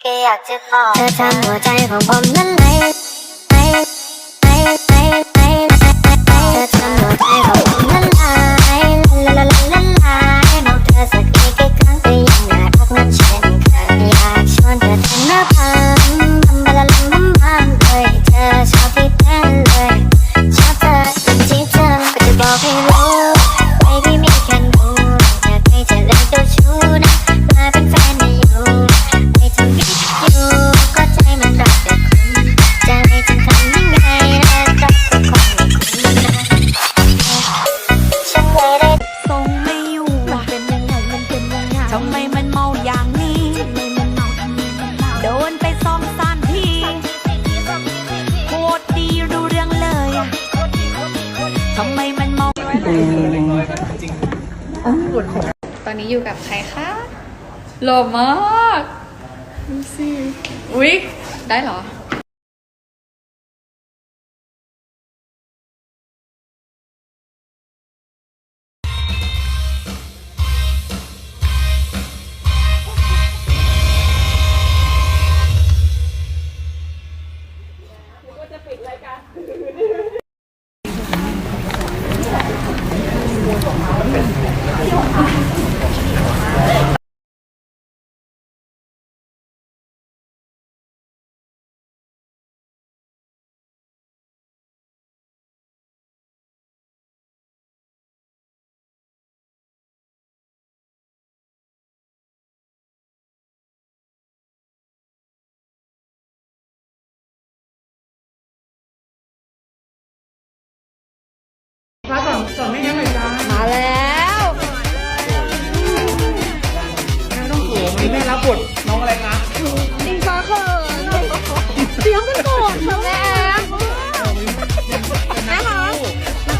แค่อยากจะบอกเธอทำหัวใจของผมนั้นไหล ตอนนี้อยู่กับใครคะหล่อมากดูสิอุ๊ย ได้เหรอ วันนี้องอะไรคะอิงฟ้าเขินเสียงมันโกรธแม่แม่คะ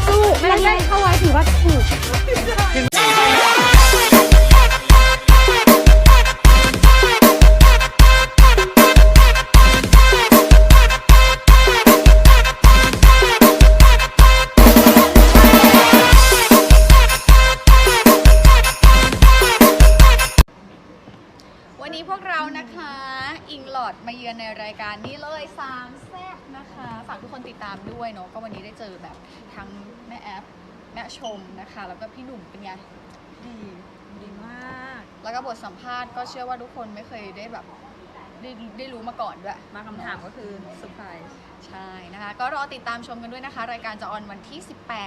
สู้แม่เล่นเข้าไว้ถือว่าถูก นี้พวกเรานะคะ อิงหลอดมาเยือนในรายการนี้เลยสามแซ่บนะคะ ฝากทุกคนติดตามด้วยเนาะก็วันนี้ได้เจอแบบทั้งแม่แอฟแม่ชมนะคะ แล้วก็พี่หนุ่มเป็นไงดีดีมาก แล้วก็บทสัมภาษณ์ก็เชื่อว่าทุกคนไม่เคยได้แบบได้ได้รู้มาก่อนด้วยมาคำถามก็คือเซอร์ไพรส์ใช่นะคะ ก็รอติดตามชมกันด้วยนะคะ รายการจะออนวันที่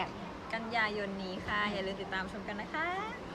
18 กันยายนนี้ค่ะ อย่าลืมติดตามชมกันนะคะ